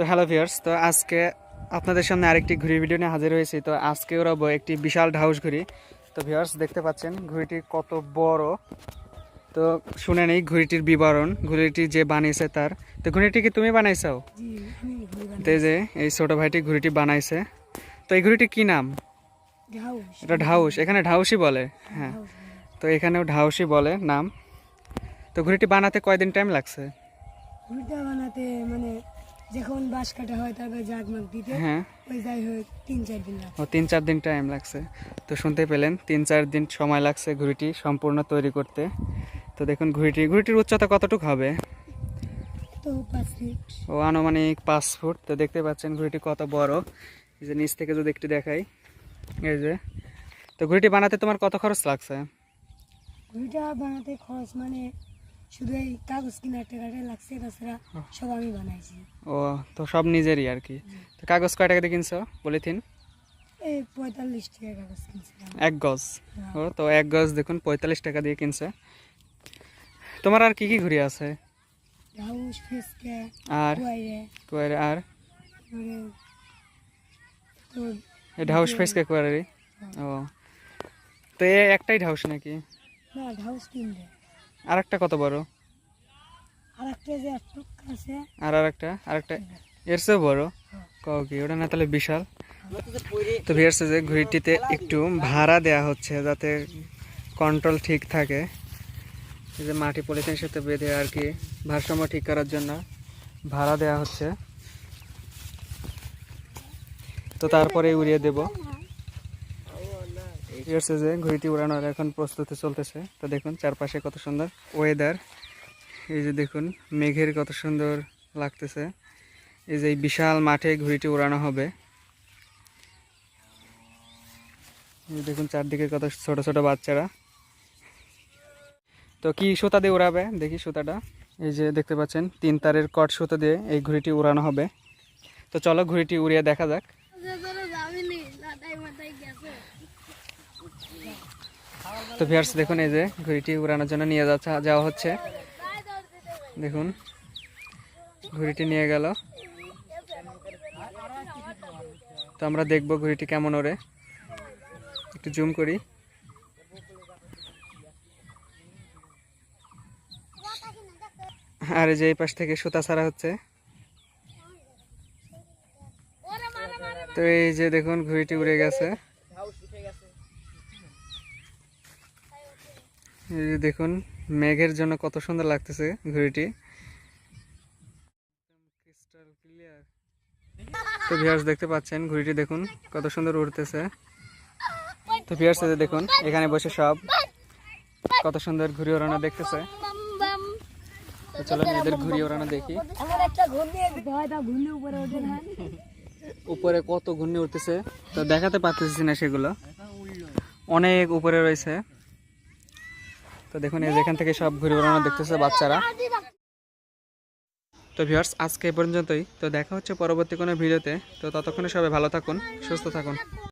তো hello viewers তো আজকে আপনাদের সামনে আরেকটি ঘুড়ি ভিডিও নিয়ে হাজির হয়েছি। তো আজকে ওরাবো একটি বিশাল ঢাউস ঘুড়ি। তো ভিউয়ার্স দেখতে পাচ্ছেন ঘুড়িটি কত বড়। তো শুনে নেই ঘুড়িটির বিবরণ ঘুড়িটি যে বানিয়েছে তার। তো ঘুড়িটি কি তুমি বানাইছো। তো এই যে এই ছোট ভাইটি ঘুড়িটি বানাইছে। তো এই ঘুড়িটি কি নাম? এটা ঢাউস এখানে ঢাউসই বলে হ্যাঁ তো এখানেও ঢাউসই বলে নাম। তো ঘুড়িটি বানাতে কয়দিন টাইম লাগছে? ঘুরটা বানাতে মানে যখন বাঁশ কাটা হয় তারপরে জাগমাগ দিতে হ্যাঁ। ওই যাই হোক তিন চার দিন ও তিন চার দিন টাইম লাগছে। তো শুনতে পেলেন তিন চার দিন সময় লাগছে ঘুড়িটি সম্পূর্ণ তৈরি করতে। তো দেখুন ঘুড়িটি ঘুড়িটির উচ্চতা কতটুকু হবে? তো পাঁচ ফিট ও আনুমানিক পাঁচ ফুট। তো দেখতে পাচ্ছেন ঘুড়িটি কত বড়। এই যে নিচ থেকে যদি একটু দেখাই। এই যে। তো ঘুড়িটি বানাতে তোমার কত খরচ লাগছে? ঘুড়িটা বানাতে খরচ মানে শুধু এই কাগজ কেনার টাকাটাই লাগছে তাছাড়া সব আমি বানাইছি। ও তো সব নিজেরই আর কি। তো কাগজ কয় টাকা দিয়ে কিনছো? বলিথিন এই পঁয়তাল্লিশ টাকা কাগজ কিনছিলাম। এক গজ? ও তো এক গজ দেখুন পঁয়তাল্লিশ টাকা দিয়ে কিনছে। তোমার আর কি কি ঘুড়ি আছে? ফেসকে আর? কুয়ারে আর? মানে এই ঢাউস ফেসকে কুয়ারি ও। তো এ একটাই ঢাউস নাকি? না ঢাউস কিনবে আর একটা কত বড়? আর আর আর একটা আর একটা এর চেয়েও বড়? কও কি ওটা না তাহলে বিশাল। তো ভিয়ার্সে যে ঘড়িটিতে একটু ভাড়া দেয়া হচ্ছে যাতে কন্ট্রোল ঠিক থাকে। যে মাটি পলিথিনের সাথে বেঁধে আর কি ভারসাম্য ঠিক করার জন্য ভাড়া দেয়া হচ্ছে। তো তারপরে উড়িয়ে দেব। ভিউয়ার্সে যে ঘড়িটি উড়ানোর এখন প্রস্তুতি চলতেছে। তো দেখুন, চারপাশে কত সুন্দর ওয়েদার এই যে দেখুন, মেঘের কত সুন্দর লাগতেছে। এই যে বিশাল মাঠে ঘুড়িটি উড়ানো হবে। দেখুন, চারদিকে কত ছোট ছোট বাচ্চারা। তো কি সুতা দিয়ে উড়াবে? দেখি সুতাটা। এই যে দেখতে পাচ্ছেন, তিন তারের কট সুতা দিয়ে এই ঘুড়িটি উড়ানো হবে। তো চলো ঘুড়িটি উড়িয়ে দেখা যাক। তো ভিয়ার্স দেখুন এই যে ঘুড়িটি উড়ানোর জন্য নিয়ে যাচ্ছে, যাওয়া হচ্ছে। দেখুন, ঘুড়িটি নিয়ে গেল। তো আমরা দেখব ঘুড়িটি কেমন ওরে একটু জুম করি। আর যে এই পাশ থেকে সুতা ছাড়া হচ্ছে। তো এই যে দেখুন, ঘুড়িটি উড়ে গেছে এই যে দেখুন, মেঘের জন্য কত সুন্দর লাগতেছে ঘুড়িটি। তো ভিউয়ার্স দেখতে পাচ্ছেন, ঘুড়িটি দেখুন, কত সুন্দর উড়তেছে। তো যে দেখুন, এখানে বসে সব কত সুন্দর ঘুড়ি ওড়ানো দেখতেছে। চলো এদের ঘুড়ি ওড়ানো দেখি। উপরে কত ঘূর্ণি উঠতেছে, তো দেখাতে পারতেছি না সেগুলো। অনেক উপরে রয়েছে। তো দেখুন, এই যেখান থেকে সব ঘুরে বেড়ানো দেখতেছে বাচ্চারা। তো ভিউয়ার্স আজকে এ পর্যন্তই। তো দেখা হচ্ছে পরবর্তী কোনো ভিডিওতে। তো ততক্ষণে সবাই ভালো থাকুন, সুস্থ থাকুন।